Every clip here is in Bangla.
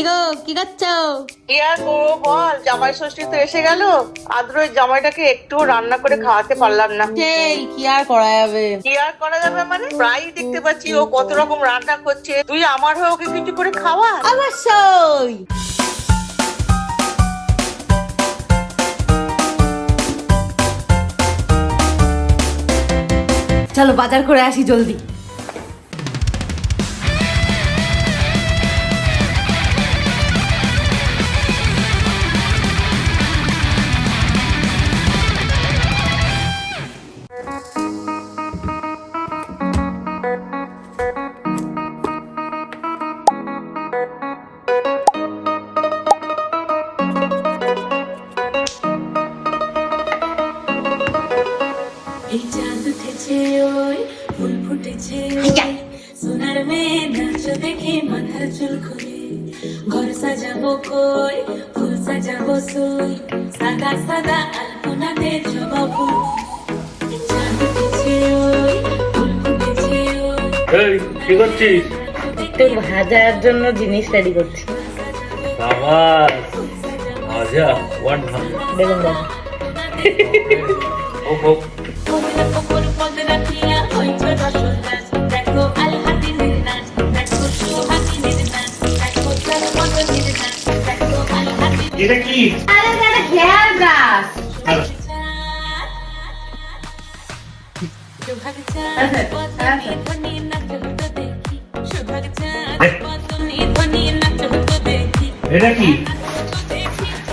কি গো কি করছ? কি আর করব বল জামাই ষষ্ঠী তো এসে গেল। আদ্র জামাইটাকে একটু রান্না করে খাওয়াতে পারলাম না। সেই কি আর করা যাবে? কি আর করা যাবে মানে? প্রায়ই দেখতে পাচ্ছি ও কত রকম রান্না করছে। তুই আমার হয়ে ওকে কিছু করে খাওয়া? অবশ্যই। চলো বাজার করে আসি জলদি। মেয়ে নাচ দেখে মাথার চুল খুলে ঘর সাজাবো কই ফুল সাজাবো সই সাদা সাদা আলপনাতে জবা ফুল এই কি করছিস? তোর ভাজার জন্য জিনিস রেডি করছি। সাবাস ভাজা ওয়ান বেগুন ভাজা ও ও। এটা কি? আরে দাদা হেয়ার ব্রাশ এটা কি?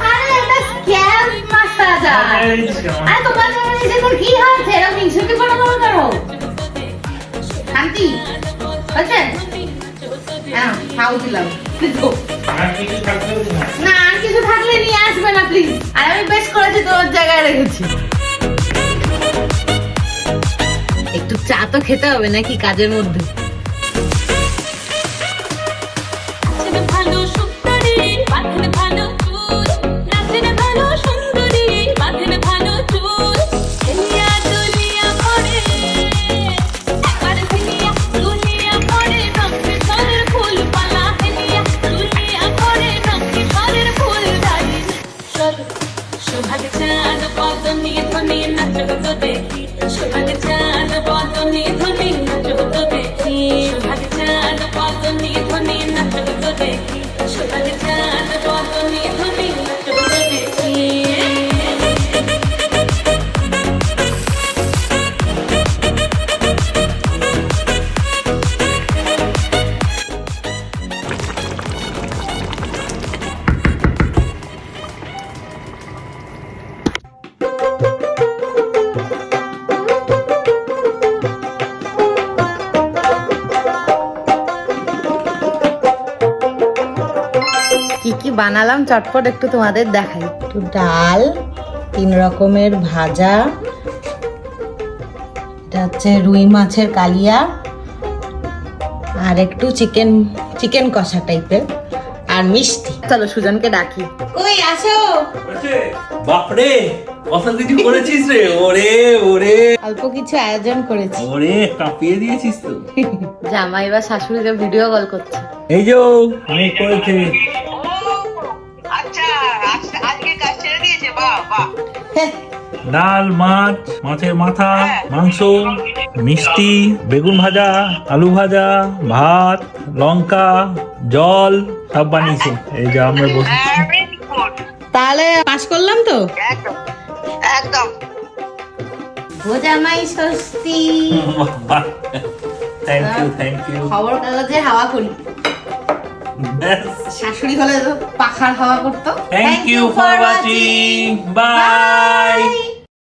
আরে এটা স্ক্যাম্প মাসাজা আরে তোমার নিজেদের কি হয়েছে? এরকম ইনসুটি করে করে করো? শান্তি? হচ্ছে হ্যাঁ খাও দিলাম না না আর কিছু থাকলে নিয়ে আসবে না প্লিজ আর আমি বেশ করেছি তোমার জায়গায় রেখেছি। একটু চা তো খেতে হবে নাকি কাজের মধ্যে? চাঁদ পদনি ধ্বনি নাচ হতো দেখি। সোভাগ চাঁদ পদনি ধ্বনি নাচ হতো দেখি। সোভাগ চাঁদ পদনি ধ্বনি নাচ হতো দেখি। সোভাগ চাঁদ কি কি বানালাম চটপট একটু তোমাদের দেখাই। একটু ডাল তিন রকমের ভাজা এটা হচ্ছে রুই মাছের কালিয়া আর একটু চিকেন চিকেন কষা টাইপের আর মিষ্টি। চলো সুজনকে ডাকি। ওই আসো বাপরে কিছু করেছিস রে? ওরে ওরে। অল্প কিছু আয়োজন করেছি। ওরে কাঁপিয়ে দিয়েছিস তো। জামাই বা শাশুড়িকে ভিডিও কল করছে। এই যে অনেক করেছে। ডাল মাছ মাছের মাথা মাংস মিষ্টি বেগুন ভাজা আলু ভাজা ভাত লঙ্কা জল সব বানিয়েছে। এই যে আমরা বসেছি তাহলে পাস করলাম তো? একদম। একদম ও Jamai Shashthi thank you thank you খবর কাগজে হাওয়া করি। শাশুড়ি হলে তো পাখার হাওয়া করতো। Thank you for watching bye